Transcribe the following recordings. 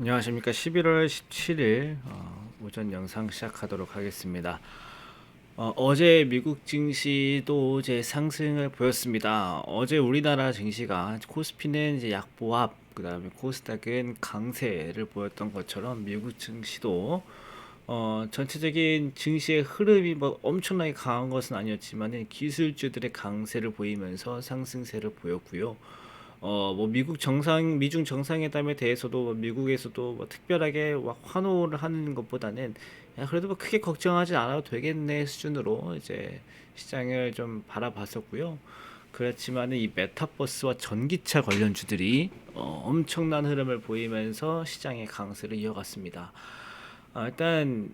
안녕하십니까. 11월 17일 어, 오전 영상 시작하도록 하겠습니다. 어, 제 미국 증시도 이제 상승을 보였습니다. 어제 우리나라 증시가 코스피는 이제 약보합 그 다음에 코스닥은 강세를 보였던 것처럼 미국 증시도 어, 전체적인 증시의 흐름이 뭐 엄청나게 강한 것은 아니었지만 기술주들의 강세를 보이면서 상승세를 보였고요. 어, 뭐 미국 정상, 미중 정상회담에 대해서도 뭐 미국에서도 뭐 특별하게 막 환호를 하는 것보다는 야, 그래도 뭐 크게 걱정하지 않아도 되겠네 수준으로 이제 시장을 좀 바라봤었고요. 그렇지만은 이 메타버스와 전기차 관련주들이 어, 엄청난 흐름을 보이면서 시장의 강세를 이어갔습니다. 아, 일단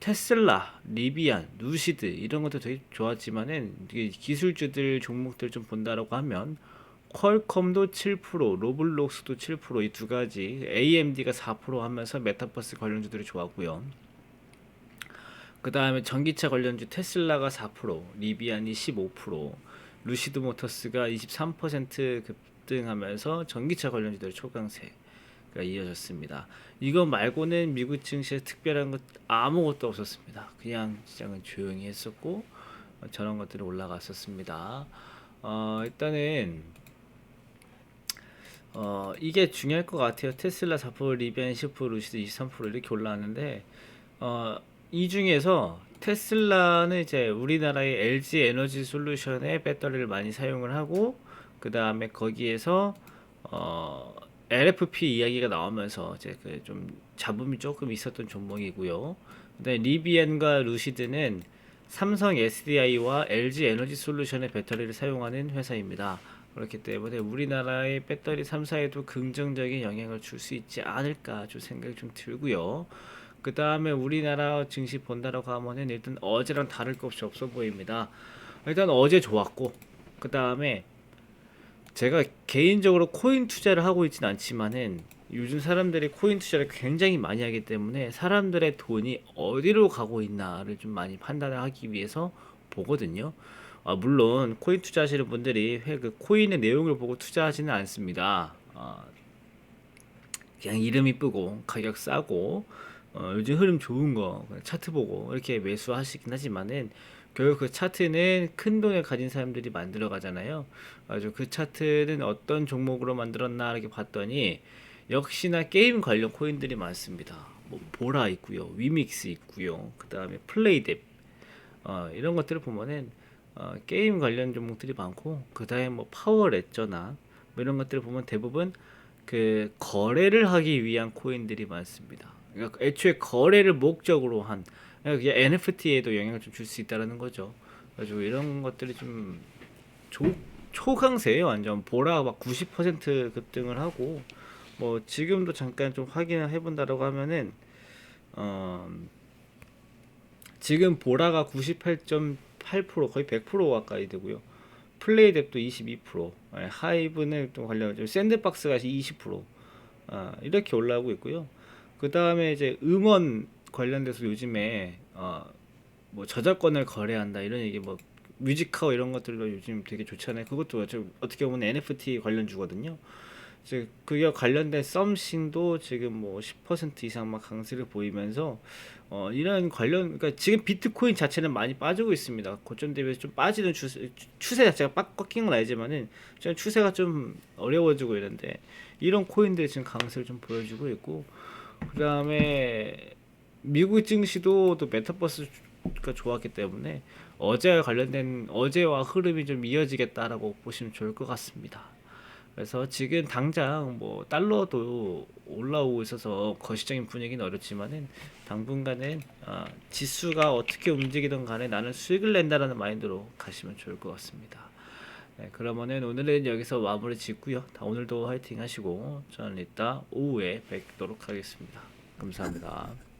테슬라, 리비안, 누시드 이런 것도 되게 좋았지만은 기술주들 종목들 좀 본다라고 하면 퀄컴도 7%, 로블록스도 7%이 두 가지, AMD가 4% 하면서 메타버스 관련주들이 좋았고요. 그 다음에 전기차 관련주 테슬라가 4%, 리비안이 15%, 루시드 모터스가 23% 급등하면서 전기차 관련주들이 초강세가 이어졌습니다. 이거 말고는 미국 증시에 특별한 것 아무것도 없었습니다. 그냥 시장은 조용히 했었고 저런 것들이 올라갔었습니다. 어, 일단은 어, 이게 중요할 것 같아요. 테슬라 4%, 리비안 10%, 루시드 23% 이렇게 올라왔는데, 어, 이 중에서 테슬라는 이제 우리나라의 LG 에너지 솔루션의 배터리를 많이 사용을 하고, 그 다음에 거기에서, 어, LFP 이야기가 나오면서 이제 그 좀 잡음이 조금 있었던 종목이고요. 근데 리비안과 루시드는 삼성 SDI와 LG 에너지 솔루션의 배터리를 사용하는 회사입니다. 그렇기 때문에 우리나라의 배터리 3사에도 긍정적인 영향을 줄 수 있지 않을까 좀 생각이 좀 들고요. 그 다음에 우리나라 증시 본다라고 하면은 일단 어제랑 다를 것 없이 없어 보입니다. 일단 어제 좋았고 그 다음에 제가 개인적으로 코인 투자를 하고 있진 않지만은 요즘 사람들이 코인 투자를 굉장히 많이 하기 때문에 사람들의 돈이 어디로 가고 있나를 좀 많이 판단을 하기 위해서 보거든요. 아, 물론 코인 투자하시는 분들이 그 코인의 내용을 보고 투자하지는 않습니다. 아, 그냥 이름 이쁘고 가격 싸고 어, 요즘 흐름 좋은 거 차트 보고 이렇게 매수하시긴 하지만은 결국 그 차트는 큰 돈을 가진 사람들이 만들어 가잖아요. 아주 그 차트는 어떤 종목으로 만들었나 이렇게 봤더니 역시나 게임 관련 코인들이 많습니다. 뭐 보라 있고요, 위믹스 있고요, 그 다음에 플레이뎁 어, 이런 것들을 보면은 어, 게임 관련 종목들이 많고 그 다음에 뭐 파워 레저나 뭐 이런 것들을 보면 대부분 그 거래를 하기 위한 코인들이 많습니다. 그러니까 애초에 거래를 목적으로 한 그러니까 NFT에도 영향을 좀 줄 수 있다라는 거죠. 그래서 이런 것들이 좀 조, 초강세예요. 완전 보라 막 90% 급등을 하고 뭐 지금도 잠깐 좀 확인을 해본다라고 하면은 어 지금 보라가 98.8% 거의 100% 가까이 되고요. 플레이뎁도 22%, 예, 하이브는 또 관련 샌드박스가 20% 아, 이렇게 올라오고 있고요. 그 다음에 이제 음원 관련돼서 요즘에 어, 뭐 저작권을 거래한다 이런 얘기 뭐 뮤직하우 이런 것들도 요즘 되게 좋잖아요. 그것도 어떻게 보면 NFT 관련 주거든요. 이제 그게 관련된 썸씽도 지금 뭐 10% 이상 막 강세를 보이면서 어 이런 관련 그러니까 지금 비트코인 자체는 많이 빠지고 있습니다. 고점 대비해서 좀 빠지는 추세, 추세 자체가 빡 꺾인 건 알지만은 좀 추세가 좀 어려워지고 이런데 이런 코인들이 지금 강세를 좀 보여주고 있고 그다음에 미국 증시도 또 메타버스가 좋았기 때문에 어제와 관련된 어제와 흐름이 좀 이어지겠다라고 보시면 좋을 것 같습니다. 그래서 지금 당장 뭐 달러도 올라오고 있어서 거시적인 분위기는 어렵지만은 당분간은 어, 지수가 어떻게 움직이든 간에 나는 수익을 낸다라는 마인드로 가시면 좋을 것 같습니다. 네, 그러면은 오늘은 여기서 마무리 짓고요. 오늘도 화이팅 하시고 저는 이따 오후에 뵙도록 하겠습니다. 감사합니다.